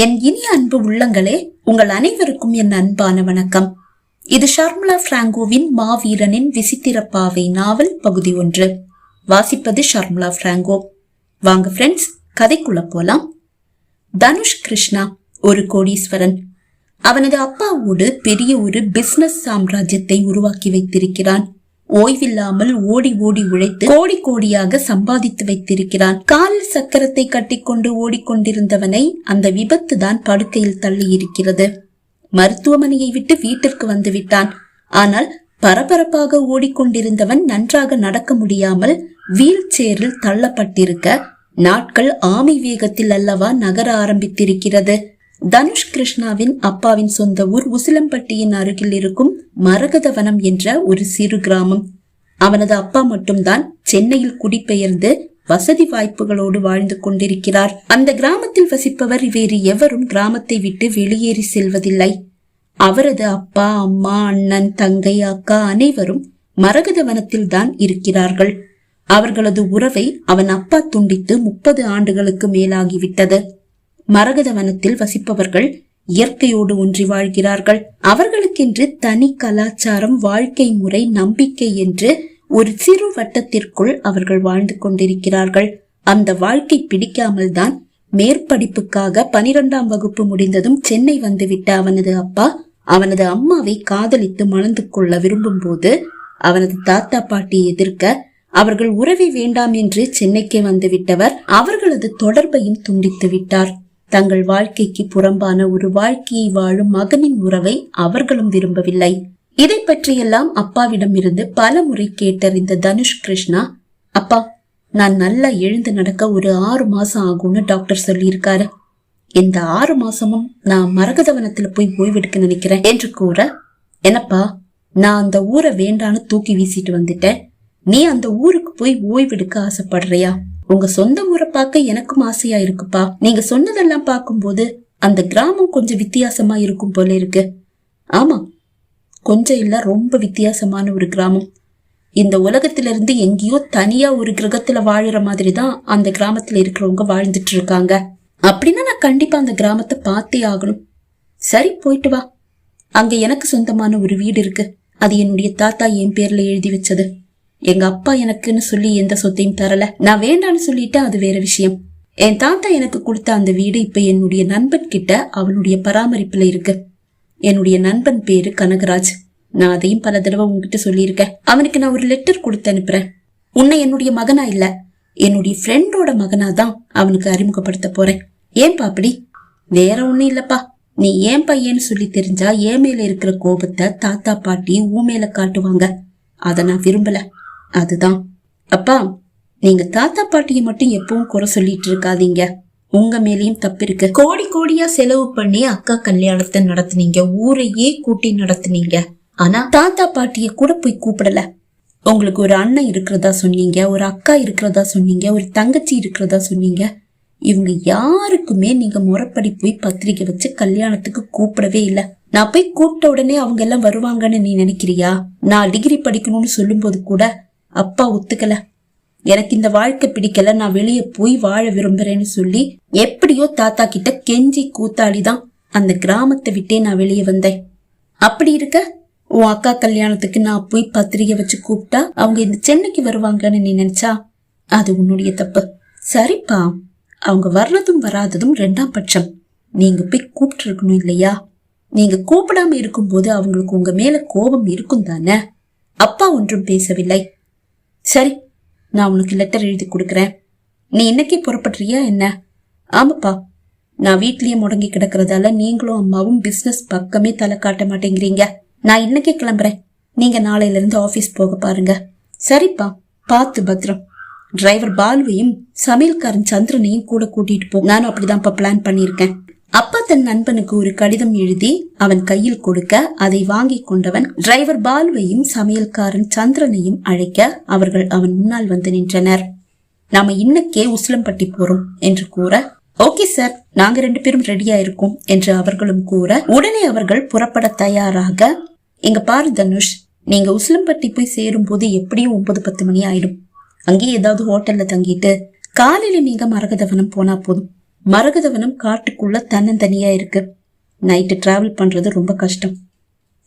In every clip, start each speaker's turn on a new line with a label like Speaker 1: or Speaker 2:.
Speaker 1: என் இனிய அன்பு உள்ளங்களே உங்கள் அனைவருக்கும் என் அன்பான வணக்கம். இது ஷர்மிளா பிராங்கோவின் மாவீரனின் விசித்திர பாவை நாவல் பகுதி ஒன்று. வாசிப்பது ஷர்மிளா பிராங்கோ. வாங்க ஃப்ரெண்ட்ஸ் கதைக்குள்ள போலாம். தனுஷ் கிருஷ்ணா ஒரு கோடீஸ்வரன். அவனது அப்பாவோடு பெரிய ஒரு பிசினஸ் சாம்ராஜ்யத்தை உருவாக்கி வைத்திருக்கிறான். ஓய்வில்லாமல் ஓடி ஓடி உழைத்து கோடி கோடியாக சம்பாதித்து வைத்திருக்கிறான். காலில் சக்கரத்தை கட்டிக்கொண்டு ஓடிக்கொண்டிருந்தவனை அந்த விபத்து தான் படுக்கையில் தள்ளி இருக்கிறது மருத்துவமனையை விட்டு வீட்டிற்கு வந்து விட்டான். ஆனால் பரபரப்பாக ஓடிக்கொண்டிருந்தவன் நன்றாக நடக்க முடியாமல் வீல் சேரில் தள்ளப்பட்டிருக்க நாட்கள் ஆமை வேகத்தில் அல்லவா நகர ஆரம்பித்திருக்கிறது. தனுஷ் கிருஷ்ணாவின் அப்பாவின் சொந்த ஊர் உசிலம்பட்டியின் அருகில் இருக்கும் மரகதவனம் என்ற ஒரு சிறு கிராமம். அவனது அப்பா மட்டும்தான் சென்னையில் குடிபெயர்ந்து வசதி வாய்ப்புகளோடு வாழ்ந்து கொண்டிருக்கிறார். அந்த கிராமத்தில் வசிப்பவர் வேறு எவரும் கிராமத்தை விட்டு வெளியேறி செல்வதில்லை. அவரது அப்பா அம்மா அண்ணன் தங்கை அக்கா அனைவரும் மரகதவனத்தில் தான் இருக்கிறார்கள். அவர்களது உறவை அவன் அப்பா துண்டித்து முப்பது ஆண்டுகளுக்கு மேலாகிவிட்டது. மரகதவனத்தில் வசிப்பவர்கள் இயற்கையோடு ஒன்றி வாழ்கிறார்கள். அவர்களுக்கென்று தனி கலாச்சாரம் வாழ்க்கை முறை நம்பிக்கை என்று ஒரு சிறு வட்டத்திற்குள் அவர்கள் வாழ்ந்து கொண்டிருக்கிறார்கள். அந்த வாழ்க்கை பிடிக்காமல் தான் மேற்படிப்புக்காக பனிரெண்டாம் வகுப்பு முடிந்ததும் சென்னை வந்துவிட்ட அவனது அப்பா அவனது அம்மாவை காதலித்து மணந்து கொள்ள விரும்பும் போது அவனது தாத்தா பாட்டி எதிர்க்க அவர்கள் உறவை வேண்டாம் என்று சென்னைக்கு வந்துவிட்டவர். அவர்களது தொடர்பையும் துண்டித்து விட்டார். தங்கள் வாழ்க்கைக்கு புறம்பான ஒரு வாழ்க்கையை வாழும் மகனின் உறவை அவர்களும் விரும்பவில்லை. இதை பற்றியெல்லாம் அப்பாவிடம் இருந்து பல முறை கேட்டறிந்த தனுஷ் கிருஷ்ணா அப்பா நான் நல்லா எழுந்து நடக்க ஒரு ஆறு மாசம் ஆகும்னு டாக்டர் சொல்லியிருக்காரு. இந்த ஆறு மாசமும் நான் மரகதவனத்துல போய் ஓய்வெடுக்க நினைக்கிறேன் என்று கூற என்னப்பா நான் அந்த ஊரை வேண்டான்னு தூக்கி வீசிட்டு வந்துட்டேன். நீ அந்த ஊருக்கு போய் ஓய்வெடுக்க ஆசைப்படுறியா? உங்க சொந்த ஊரை பார்க்க எனக்கும் ஆசையா இருக்குப்பா. நீங்க சொன்னதெல்லாம் பார்க்கும்போது அந்த கிராமம் கொஞ்சம் வித்தியாசமா இருக்கும் போல இருக்கு. ஆமா கொஞ்சம் இல்ல ரொம்ப வித்தியாசமான ஒரு கிராமம். இந்த உலகத்துல இருந்து எங்கேயோ தனியா ஒரு கிரகத்துல வாழுற மாதிரி தான் அந்த கிராமத்துல இருக்கிறவங்க வாழ்ந்துட்டு இருக்காங்க. அப்படின்னா நான் கண்டிப்பா அந்த கிராமத்தை பார்த்தே ஆகணும். சரி போயிட்டு வா. அங்க எனக்கு சொந்தமான ஒரு வீடு இருக்கு. அது என்னுடைய தாத்தா என் பேர்ல எழுதி வச்சது. எங்க அப்பா எனக்குன்னு சொல்லி எந்த சொத்தையும் தரல. நான் வேண்டான்னு சொல்லிட்டு அது வேற விஷயம். என் தாத்தா எனக்கு கொடுத்த அந்த வீடு இப்ப என்னுடைய நண்பன் கிட்ட அவனுடைய பராமரிப்புல இருக்கு. என்னுடைய நண்பன் பேரு கனகராஜ். நான் அதையும் பல தடவை உங்ககிட்ட சொல்லியிருக்கேன். அவனுக்கு நான் ஒரு லெட்டர் கொடுத்து அனுப்புறேன். உன்னை என்னுடைய மகனா இல்ல என்னுடைய ஃப்ரெண்டோட மகனா தான் அவனுக்கு அறிமுகப்படுத்த போறேன். ஏன்பா அப்படி வேற ஒண்ணும் இல்லப்பா. நீ ஏன் பையன்னு சொல்லி தெரிஞ்சா ஏன் மேல இருக்கிற கோபத்தை தாத்தா பாட்டி ஊ மேல காட்டுவாங்க. அதை நான் விரும்பல. அதுதான். அப்பா நீங்க தாத்தா பாட்டியை மட்டும் எப்பவும் குறை சொல்லிட்டு இருக்காதீங்க. உங்க மேலேயும் தப்பு இருக்கு. கோடி கோடியா செலவு பண்ணி அக்கா கல்யாணத்தை நடத்துனீங்க. ஊரையே கூட்டி நடத்துனீங்க. ஆனா தாத்தா பாட்டிய கூட போய் கூப்பிடல. உங்களுக்கு ஒரு அண்ணன் இருக்கிறதா சொன்னீங்க ஒரு அக்கா இருக்கிறதா சொன்னீங்க ஒரு தங்கச்சி இருக்கிறதா சொன்னீங்க. இவங்க யாருக்குமே நீங்க முறைப்படி போய் பத்திரிக்கை வச்சு கல்யாணத்துக்கு கூப்பிடவே இல்லை. நான் போய் கூப்பிட்ட உடனே அவங்க எல்லாம் வருவாங்கன்னு நீ நினைக்கிறியா? நான் டிகிரி படிக்கணும்னு சொல்லும்போது கூட அப்பா ஒத்துக்கல. எனக்கு இந்த வாழ்க்கை பிடிக்கல. நான் வெளியே போய் வாழ விரும்புறேன்னு சொல்லி எப்படியோ தாத்தா கிட்ட கெஞ்சி கூத்தாடி தான் அந்த கிராமத்தை விட்டே நான் வெளியே வந்தேன். அப்படி இருக்க உன் அக்கா கல்யாணத்துக்கு நான் போய் பத்திரிகை வச்சு கூப்பிட்டா அவங்க இந்த சென்னைக்கு வருவாங்கன்னு நீ நினைச்சா அது உன்னுடைய தப்பு. சரிப்பா. அவங்க வர்றதும் வராததும் ரெண்டாம் பட்சம். நீங்க போய் கூப்பிட்டு இருக்கணும் இல்லையா? நீங்க கூப்பிடாம இருக்கும்போது அவங்களுக்கு உங்க மேல கோபம் இருக்கும் தானே அப்பா ஒன்றும் பேசவில்லை. சரி நான் உனக்கு லெட்டர் எழுதி கொடுக்குறேன். நீ இன்னைக்கே புறப்படுறியா என்ன? ஆமாப்பா நான் வீட்லயே முடங்கி கிடக்கிறதால நீங்களும் அம்மாவும் பிசினஸ் பக்கமே தலை காட்ட மாட்டேங்கிறீங்க. நான் இன்னைக்கே கிளம்புறேன். நீங்க நாளையில இருந்து ஆபீஸ் போக பாருங்க. சரிப்பா பார்த்து பத்திரம். டிரைவர் பாலுவையும் சமையல்காரன் சந்திரனையும் கூட கூட்டிட்டு போ. நானும் அப்படிதான்ப்பா பிளான் பண்ணியிருக்கேன். அப்பா தன் நண்பனுக்கு ஒரு கடிதம் எழுதி அவன் கையில் கொடுக்க அதை வாங்கி கொண்டவன் டிரைவர் பாலுவையும் சமையல்காரன் சந்திரனையும் அழைக்க அவர்கள் அவன் முன்னால் வந்து நின்றனர். நாம இன்னைக்கே உசிலம்பட்டி போறோம் என்று கூற ஓகே சார் நாங்க ரெண்டு பேரும் ரெடியா இருக்கோம் என்று அவர்களும் கூற உடனே அவர்கள் புறப்பட தயாராக எங்க பாரு தனுஷ் நீங்க உசிலம்பட்டி போய் சேரும் போது எப்படியும் ஒன்பது பத்து மணி ஆயிடும். அங்கேயே ஏதாவது ஹோட்டல்ல தங்கிட்டு காலையில நீங்க மரகதவனம் போனா போதும். மரகதவனம் காட்டுக்குள்ள தன்னந்தனியா இருக்கு. நைட்டு டிராவல் பண்றது ரொம்ப கஷ்டம்.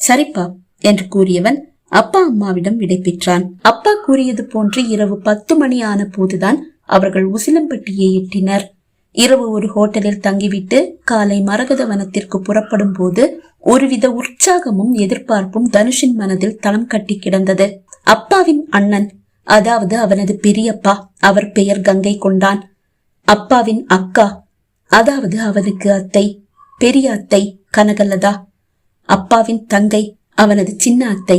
Speaker 1: சரிப்பா என்று கூறியவன் அப்பா அம்மாவிடம் விடை பெற்றான். அப்பா கூறியது போன்று இரவு பத்து மணி ஆன போதுதான் அவர்கள் உசிலம்பட்டியை எட்டினர். இரவு ஒரு ஹோட்டலில் தங்கிவிட்டு காலை மரகத வனத்திற்கு புறப்படும் போது ஒருவித உற்சாகமும் எதிர்பார்ப்பும் தனுஷின் மனதில் தளம் கட்டி கிடந்தது. அப்பாவின் அண்ணன் அதாவது அவனது பெரியப்பா அவர் பெயர் கங்கை கொண்டான். அப்பாவின் அக்கா அதாவது அவனுக்கு அத்தை பெரிய அத்தை கனகலதா. அப்பாவின் தங்கை அவனது சின்ன அத்தை.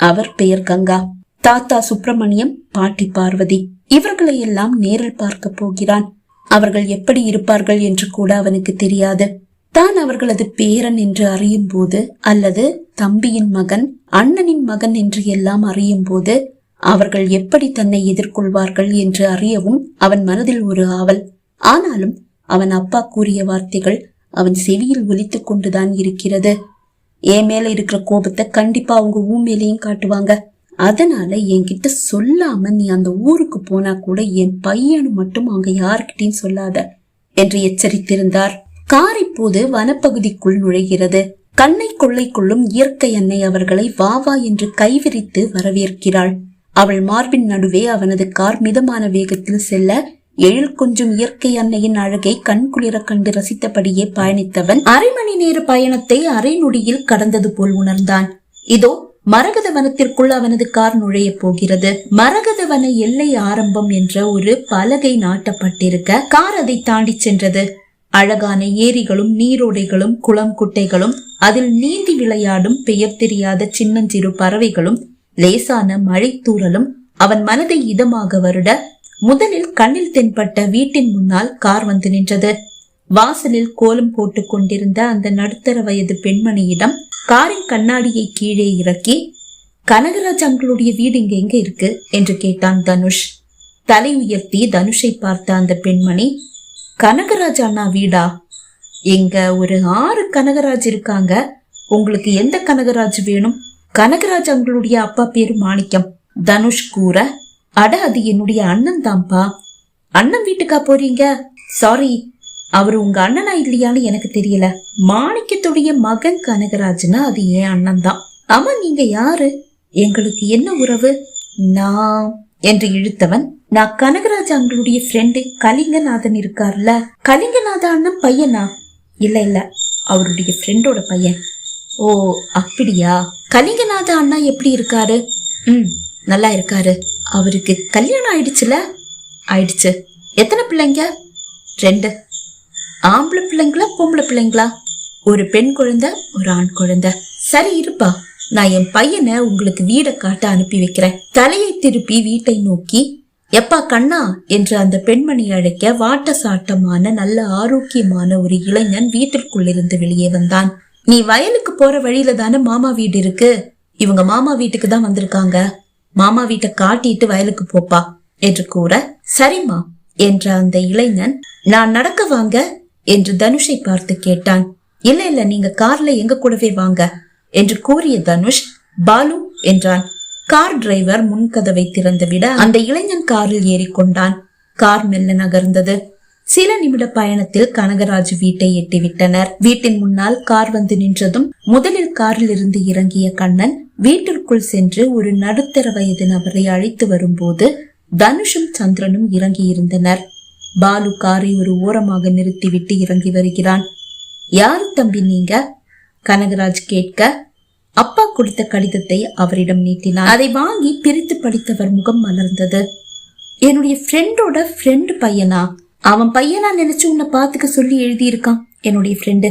Speaker 1: அவர் பெயர் கங்கா. தாத்தா சுப்பிரமணியம் பாட்டி பார்வதி. இவர்களை எல்லாம் நேரில் பார்க்க போகிறான். அவர்கள் எப்படி இருப்பார்கள் என்று கூட அவனுக்கு தெரியாது. தான் அவர்களது பேரன் என்று அறியும் போது அல்லது தம்பியின் மகன் அண்ணனின் மகன் என்று எல்லாம் அறியும் போது அவர்கள் எப்படி தன்னை எதிர்கொள்வார்கள் என்று அறியவும் அவன் மனதில் ஒரு ஆவல். ஆனாலும் அவன் அப்பா கூறிய வார்த்தைகள் அவன் செவியில் ஒலித்துக் கொண்டுதான் இருக்கிறது. என் மேல இருக்கிற கோபத்தை கண்டிப்பா அவங்க ஊ மேலேயும் காட்டுவாங்க. அதனால என்கிட்ட சொல்லாம நீ அந்த ஊருக்கு போனா கூட என் பையனு மட்டும் அங்க யாருக்கிட்டையும் சொல்லாத என்று எச்சரித்திருந்தார். கார் இப்போது வனப்பகுதிக்குள் நுழைகிறது. கண்ணை கொள்ளைக்குள்ளும் இயற்கை அன்னை அவர்களை வா வா என்று கைவிரித்து வரவேற்கிறாள். அவள் மார்பின் நடுவே அவனது கார் மிதமான வேகத்தில் செல்ல எழில் கொஞ்சம் இயற்கை அன்னையின் அழகை கண்குளிர கண்டு ரசித்தபடியே பயணித்தவன் அரை மணி நேர பயணத்தை அரை நொடியில் கடந்தது போல் உணர்ந்தான். இதோ மரகத வனத்திற்குள் அவனது கார் நுழைய போகிறது. மரகத வன எல்லை ஆரம்பம் என்ற ஒரு பலகை நாட்டப்பட்டிருக்க கார் அதை தாண்டி சென்றது. அழகான ஏரிகளும் நீரோடைகளும் குளம் குட்டைகளும் அதில் நீந்தி விளையாடும் பெயர் தெரியாத சின்னஞ்சிறு பறவைகளும் லேசான மழை தூறலும் அவன் மனதை இதமாக வருட முதலில் கண்ணில் தென்பட்ட வீட்டின் முன்னால் கார் வந்து நின்றது. வாசலில் கோலம் போட்டுக் கொண்டிருந்த அந்த நடுத்தர வயது பெண்மணியிடம் காரின் கண்ணாடியை கீழே இறக்கி கனகராஜ் அங்களுடைய வீடு இங்க எங்க இருக்கு? என்று கேட்டான் தனுஷ். தலை உயர்த்தி தனுஷை பார்த்த அந்த பெண்மணி கனகராஜ் அண்ணா வீடா? எங்க ஒரு ஆறு கனகராஜ் இருக்காங்க. உங்களுக்கு எந்த கனகராஜ் வேணும்? கனகராஜ் அங்களுடைய அப்பா பேரு மாணிக்கம் தனுஷ் கூற அட அது என்னுடைய அண்ணன் தான்ப்பா. அண்ணன் வீட்டுக்கா போறீங்க? சாரி அவர் உங்க அண்ணனா இல்லையான்னு எனக்கு தெரியல. மாணிக்கத்துடைய மகன் கனகராஜ்னா அது என் அண்ணன் தான். ஆமா நீங்க யாரு? எங்களுக்கு என்ன உறவு? நான் என்று இழுத்தவன். நான் கனகராஜ் அவங்களுடைய ஃப்ரெண்டு கலிங்கநாதன் இருக்கார்ல. கலிங்கநாத அண்ணன் பையனா? இல்ல இல்ல. அவருடைய ஃப்ரெண்டோட பையன். ஓ அப்படியா? கலிங்கநாத அண்ணா எப்படி இருக்காரு? ம் நல்லா இருக்காரு. அவருக்கு கல்யாணம் ஆயிடுச்சுல? ஆயிடுச்சு. எத்தனை பிள்ளைங்க? ரெண்டு. ஆம்பளை பிள்ளைங்களா பொம்பளை பிள்ளைங்களா? ஒரு பெண் குழந்தை ஒரு ஆண் குழந்தை. சரி இருப்பா. நான் என் பையனை உங்களுக்கு வீடை காட்ட அனுப்பி வைக்கிறேன். தலையை திருப்பி வீட்டை நோக்கி எப்பா கண்ணா என்று அந்த பெண்மணி அழைக்க வாட்ட சாட்டமான நல்ல ஆரோக்கியமான ஒரு இளைஞன் வீட்டிற்குள்ளிருந்து வெளியே வந்தான். நீ வயலுக்கு போற வழியில தானே மாமா வீடு இருக்கு? இவங்க மாமா வீட்டுக்கு தான் வந்திருக்காங்க. மாமா வீட்டை காட்டிட்டு வயலுக்கு போப்பா என்று கூற சரிம்மா என்ற அந்த இளைஞன் நான் நடக்க வாங்க என்று தனுஷை பார்த்து கேட்டான். இல்ல இல்ல நீங்க கார்ல எங்க கூடவே வாங்க என்று கூறிய தனுஷ் பாலு என்றான். கார் டிரைவர் முன்கதவை திறந்து விட அந்த இளைஞன் காரில் ஏறிக்கொண்டான். கார் மெல்ல நகர்ந்தது. சில நிமிட பயணத்தில் கனகராஜ் வீட்டை எட்டிவிட்டனர். வீட்டின் முன்னால் கார் வந்து நின்றதும் முதலில் காரில் இருந்து இறங்கிய கண்ணன் வீட்டிற்குள் சென்று ஒரு நடுத்தர வயது நபரை அழைத்து வரும்போது தனுஷும் சந்திரனும் இறங்கி இருந்தனர் பாலு காரை ஒரு ஓரமாக நிறுத்திவிட்டு இறங்கி வருகிறான். யாரு தம்பி நீங்க? கனகராஜ் கேட்க அப்பா கொடுத்த கடிதத்தை அவரிடம் நீட்டினார். அதை வாங்கி பிரித்து படித்தவர் முகம் மலர்ந்தது. என்னுடைய ஃப்ரெண்டோட ஃப்ரெண்டு பையனா? அவன் பையனா நினைச்சு உன்னை பாத்துக்க சொல்லி எழுதியிருக்கான் என்னுடைய ஃப்ரெண்டு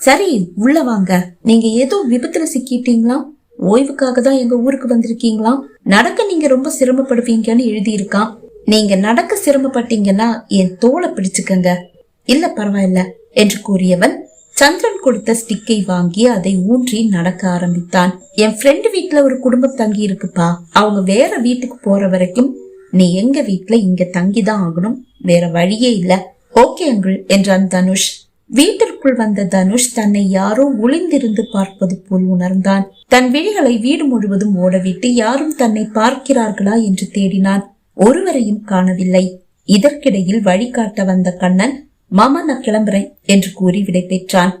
Speaker 1: சரி உள்ள வாங்க. நீங்க ஏதோ விபத்துல சிக்கிட்டீங்களா? ஓய்வுக்காக தான் எங்க ஊருக்கு வந்திருக்கீங்களா? நடக்க நீங்க ரொம்ப சிரமப்படுவீங்கன்னு எழுதியிருக்கான். நீங்க நடக்க சிரமப்பட்டீங்கன்னா என் தோலை பிடிச்சுக்கங்க. இல்ல பரவாயில்ல என்று கூறியவன் சந்திரன் கொடுத்த ஸ்டிக்கை வாங்கி அதை ஊன்றி நடக்க ஆரம்பித்தான். என் ஃப்ரெண்டு வீட்டுல ஒரு குடும்பம் தங்கி இருக்குப்பா. அவங்க வேற வீட்டுக்கு போற வரைக்கும் நீ எங்க வீட்டுல இங்க தங்கிதான் ஆகணும். வேற வழியே இல்ல. ஓகே அங்கிள் என்றான் தனுஷ். வீட்டிற்குள் வந்த தனுஷ் தன்னை யாரோ ஒளிந்திருந்து பார்ப்பது போல் உணர்ந்தான். தன் விழிகளை வீடு முழுவதும் ஓடவிட்டு யாரும் தன்னை பார்க்கிறார்களா என்று தேடினான். ஒருவரையும் காணவில்லை. இதற்கிடையில் வழிகாட்ட வந்த கண்ணன் மாமா நான் கிளம்புறேன் என்று கூறி விடை பெற்றான்.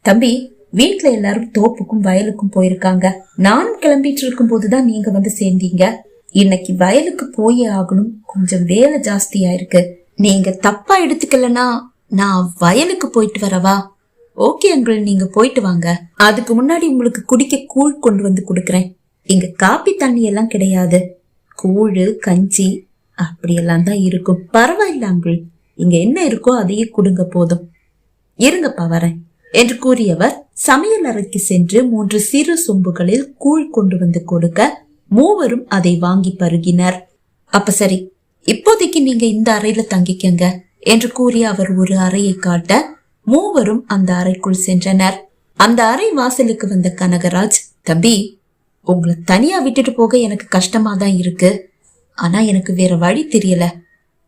Speaker 1: தம்பி வீட்டுல எல்லாரும் தோப்புக்கும் வயலுக்கும் போயிருக்காங்க. நானும் கிளம்பிட்டு இருக்கும் போதுதான் நீங்க வந்து சேர்ந்தீங்க. இன்னைக்கு வயலுக்கு போயே ஆகணும். கொஞ்சம் வேலை ஜாஸ்தியா இருக்கு நீங்க தப்பா எடுத்துக்கலனா நான் வயலுக்கு போயிட்டு வரவா? ஓகே அங்கிள் நீங்க போயிட்டு வாங்க. அதுக்கு முன்னாடி உங்களுக்கு குடிக்க கூழ் கொண்டு வந்து கொடுக்கறேன். இங்க காப்பி தண்ணி எல்லாம் கிடையாது. கூழு கஞ்சி அப்படியெல்லாம் தான் இருக்கும். பரவாயில்ல அங்கிள். இங்க என்ன இருக்கோ அதையே கொடுங்க போதும். இருங்கப்பா வரேன். என்று கூறியவர் சமையல் அறைக்கு சென்று மூன்று சிறு சொம்புகளில் கூழ் கொண்டு வந்து கொடுக்க மூவரும் அதை வாங்கி பருகினர். அப்ப சரி இப்போதைக்கு நீங்க இந்த அறையில தங்கிக்கங்க. என்று கூறி அவர் ஒரு அறையை காட்ட மூவரும் அந்த அறைக்குள் சென்றனர். அந்த அறை வாசலுக்கு வந்த கனகராஜ் தம்பி உங்களை தனியா விட்டுட்டு போக எனக்கு கஷ்டமா தான் இருக்கு. ஆனா எனக்கு வேற வழி தெரியல.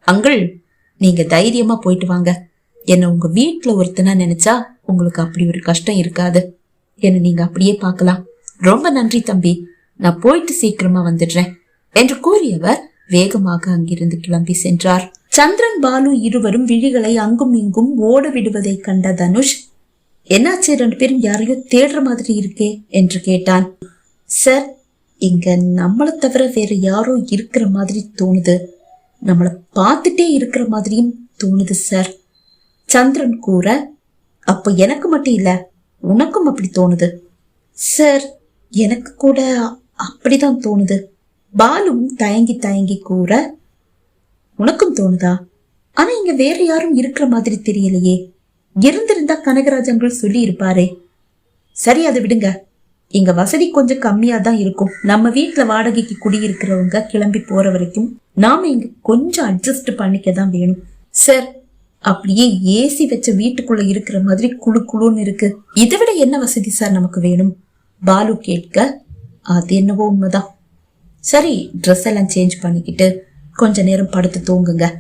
Speaker 1: அங்கிள் நீங்க தைரியமா போயிட்டு வாங்க. என்ன உங்க வீட்டுல ஒருத்தனா நினைச்சா உங்களுக்கு அப்படி ஒரு கஷ்டம் இருக்காது. என்ன நீங்க அப்படியே பார்க்கலாம். ரொம்ப நன்றி தம்பி. நான் போயிட்டு சீக்கிரமா வந்துடுறேன். என்று கூறியவர் வேகமாக அங்கிருந்து கிளம்பி சென்றார். சந்திரன் பாலு இருவரும் விழிகளை அங்கும் இங்கும் ஓட விடுவதை கண்ட தனுஷ் என்னாச்சு ரெண்டு பேரும் யாரையோ தேடுற மாதிரி இருக்கே? என்று கேட்டான். சார் இங்க நம்மளை தவிர வேற யாரோ இருக்கிற மாதிரி தோணுது. நம்மளை பார்த்துட்டே இருக்கிற மாதிரியும் தோணுது சார். சந்திரன் கூற அப்ப எனக்கு மட்டும் இல்ல உனக்கும் அப்படி தோணுது. சார் எனக்கு கூட அப்படிதான் தோணுது. பாலும் தயங்கி தயங்கி கூற உனக்கும் தோணுதா? ஆனா இங்க வேற யாரும் இருக்கிற மாதிரி தெரியலையே. இருந்திருந்தா கனகராஜங்கள் சொல்லி இருப்பாரே சரி அதை விடுங்க. இங்க வசதி கொஞ்சம் கம்மியா தான் இருக்கும். நம்ம வீட்டுல வாடகைக்கு குடியிருக்கிறவங்க கிளம்பி போற வரைக்கும் நாம இங்க கொஞ்சம் அட்ஜஸ்ட் பண்ணிக்க தான் வேணும். சார் அப்படியே ஏசி வச்ச வீட்டுக்குள்ள இருக்கிற மாதிரி குழு குழுன்னு இருக்கு. இதை விட என்ன வசதி சார் நமக்கு வேணும்? பாலு கேட்க அது என்னவோ உண்மைதான். சரி ட்ரெஸ் எல்லாம் சேஞ்ச் பண்ணிக்கிட்டு கொஞ்ச நேரம் படுத்து தூங்குங்க.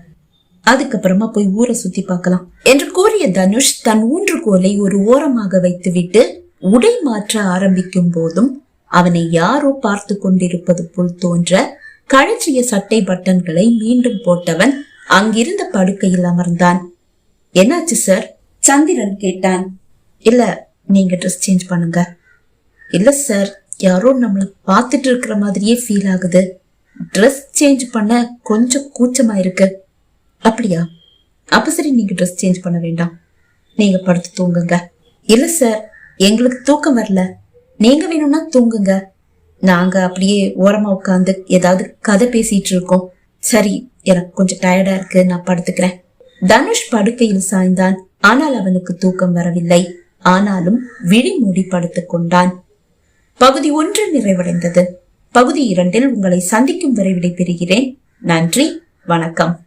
Speaker 1: அதுக்கப்புறமா போய் ஊரை சுத்தி பார்க்கலாம். என்று கூறிய தனுஷ் தன் ஊன்றுகோலை ஒரு ஓரமாக வைத்துவிட்டு உடை மாற்ற ஆரம்பிக்கும் போதும் அவனை யாரோ பார்த்து கொண்டிருப்பது போல் தோன்ற கழற்றிய சட்டை பட்டன்களை மீண்டும் போட்டவன் அங்கிருந்த படுக்கையில் அமர்ந்தான். என்னாச்சு சார்? சந்திரன் கேட்டான். இல்ல நீங்க ட்ரெஸ் சேஞ்ச் பண்ணுங்க. இல்ல சார் யாரோ நம்மள பார்த்துட்டு இருக்கிற மாதிரியே ஃபீல் ஆகுது. ட்ரெஸ் சேஞ்ச் பண்ண கொஞ்சம் கூச்சமா இருக்கு. அப்படியா? அப்ப சரி நீங்க ட்ரெஸ் சேஞ்ச் பண்ண வேண்டாம். நீங்க படுத்து தூங்குங்க. இல்ல சார் எங்களுக்கு தூக்கம் வரல. நீங்க வேணும்னா தூங்குங்க. நாங்க அப்படியே ஓரமா உட்காந்து ஏதாவது கதை பேசிட்டு இருக்கோம். சரி எனக்கு கொஞ்சம் டயர்டா இருக்கு நான் படுத்துக்கிறேன். தனுஷ் படுக்கையில் சாய்ந்தான். ஆனால் அவனுக்கு தூக்கம் வரவில்லை. ஆனாலும் விழி மூடி படுத்துக் கொண்டான். பகுதி ஒன்று நிறைவடைந்தது. பகுதி இரண்டில் உங்களை சந்திக்கும் வரை விடைபெறுகிறேன். நன்றி வணக்கம்.